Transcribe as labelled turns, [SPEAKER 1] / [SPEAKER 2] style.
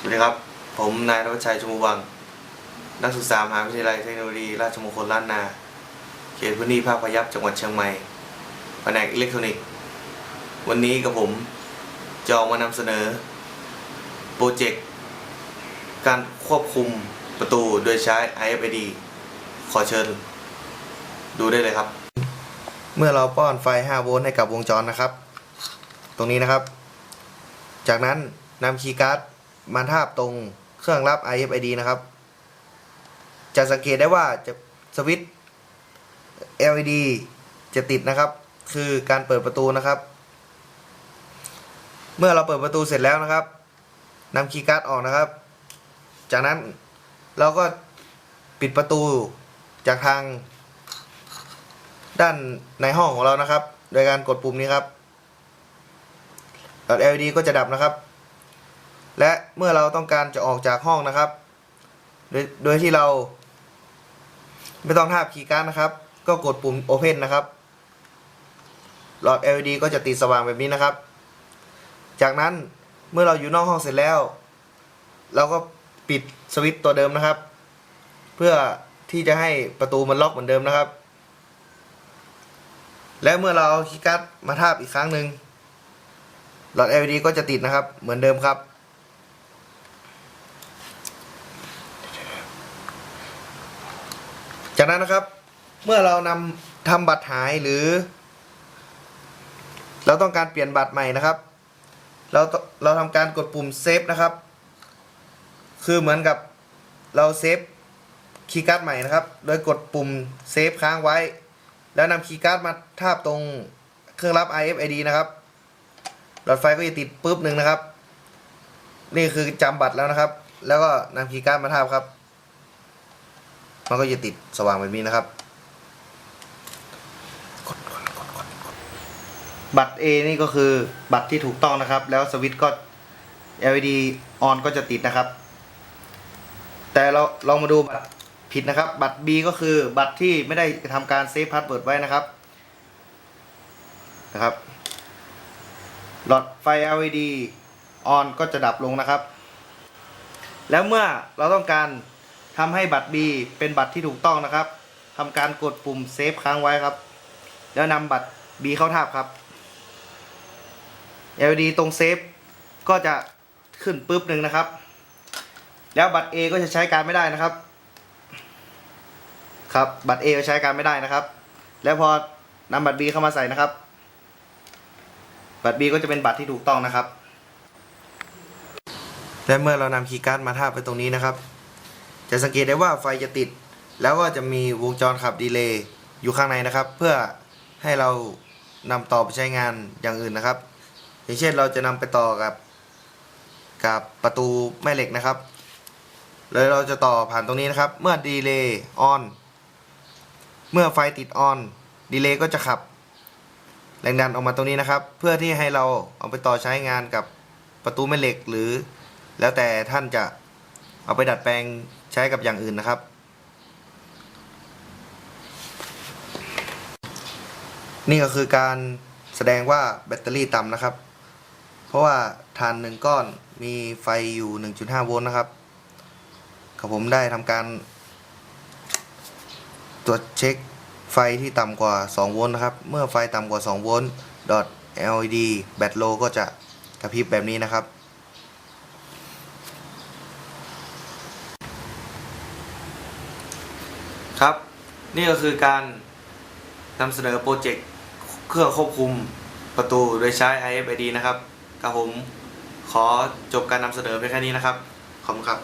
[SPEAKER 1] สวัสดีครับ ผมนายธวัชชัยชมวัง นักศึกษามหาวิทยาลัยเทคโนโลยีราชมงคลล้านนา เขตพื้นที่ภาคพยัพจังหวัดเชียงใหม่แผนกอิเล็กทรอนิกส์ วันนี้กับผมจะออกมานำเสนอ โปรเจกต์ การควบคุมประตูโดยใช้ IFID ขอเชิญ ดูได้เลยครับ เมื่อเราป้อนไฟ 5 โวลต์ให้กับวงจรนะครับ ตรงนี้นะครับ จากนั้นนำคีย์การ์ด มาทาบตรงเครื่องรับ IFID นะครับ จะสังเกตได้ว่าจะสวิตช์ LED จะติดนะครับ คือการเปิดประตูนะครับ เมื่อเราเปิดประตูเสร็จแล้วนะครับนำคีย์การ์ดออกนะครับ จากนั้นเราก็ปิดประตูจากทาง ด้านในห้องของเรานะครับ โดยการกดปุ่มนี้ครับหลอด LED ก็จะดับนะครับ และเมื่อเราต้องการจะออกจากห้องนะครับ โดยโดยที่เรา ไม่ต้องทาบคีย์การ์ดนะครับ ก็กดปุ่ม Open นะครับ หลอด LED ก็จะติดสว่างแบบนี้นะครับ จากนั้นเมื่อเราอยู่นอกห้องเสร็จแล้ว เราก็ปิดสวิตช์ตัวเดิมนะครับ เพื่อที่จะให้ประตูมันล็อกเหมือนเดิมนะครับ และเมื่อเราเอาคีย์การ์ดมาทาบอีกครั้งหนึ่งหลอด LED ก็จะติดนะครับ เหมือนเดิมครับ จากนั้นนะครับเมื่อเรานำทำบัตรหายหรือ เราต้องการเปลี่ยนบัตรใหม่นะครับ เราเราทำการกดปุ่มเซฟนะครับ คือเหมือนกับเราเซฟคีย์การ์ดใหม่นะครับ โดยกดปุ่มเซฟค้างไว้ แล้วนำคีย์การ์ดมาทาบตรงเครื่องรับ IFID นะครับหลอดไฟก็จะติดปุ๊บหนึ่งนะครับ นี่คือจำบัตรแล้วนะครับ แล้วก็นำคีย์การ์ดมาทาบครับ มันก็จะติดสว่างแบบนี้นะครับ บัตร A นี่ก็คือบัตรที่ถูกต้องนะครับ แล้วสวิตช์ก็ LED on ก็จะติดนะครับ แต่เราเรามาดูบัตรผิดนะครับ บัตร B ก็คือบัตรที่ไม่ได้ทำการเซฟพาสเวิร์ดไว้นะครับนะครับ หลอดไฟ LED on ก็จะดับลงนะครับ แล้วเมื่อเราต้องการ ทำให้บัตร B เป็นบัตรที่ถูกต้องนะครับทำการกดปุ่มเซฟค้างไว้ครับ แล้วนำบัตร B เข้าทาบครับ LED ตรงเซฟก็จะขึ้นปุ๊บหนึ่งนะครับ แล้วบัตร A ก็จะใช้การไม่ได้นะครับ ครับบัตร A ก็ใช้การไม่ได้นะครับ แล้วพอนำบัตร B เข้ามาใส่นะครับ บัตร B ก็จะเป็นบัตรที่ถูกต้องนะครับ และเมื่อเรานำคีย์การ์ดมาทาบไปตรงนี้นะครับ จะสังเกตได้ว่าไฟจะติด แล้วก็จะมีวงจรขับดีเลย์อยู่ข้างในนะครับ เพื่อให้เรานำต่อไปใช้งานอย่างอื่นนะครับ อย่างเช่นเราจะนำไปต่อกับ กับประตูแม่เหล็กนะครับเลยเราจะต่อผ่านตรงนี้นะครับ เมื่อดีเลย์ออนเมื่อไฟติดออนดีเลย์ก็จะขับ แรงดันออกมาตรงนี้นะครับ เพื่อที่ให้เราเอาไปต่อใช้งานกับประตูแม่เหล็กหรือ แล้วแต่ท่านจะเอาไปดัดแปลง ช้กับอย่างอื่นนะครับ นี่ก็คือการแสดงว่าแบตเตอรี่ต่ำนะครับ เพราะว่าฐานหนึ่งก้อนมีไฟอยู่ 1.5 โวลต์นะครับกับผมได้ทำการ ตรวจเช็คไฟที่ต่ำกว่า 2 โวลต์นะครับ เมื่อไฟต่ำกว่า 2 โวลต์ดอท LED แบตโลก็จะกระพริบแบบนี้นะครับ ครับ นี่ก็คือการนำเสนอโปรเจกต์เครื่องควบคุมประตูโดยใช้ IFID นะครับกับผมขอจบการนำเสนอเพียงแค่นี้นะครับ ขอบคุณครับ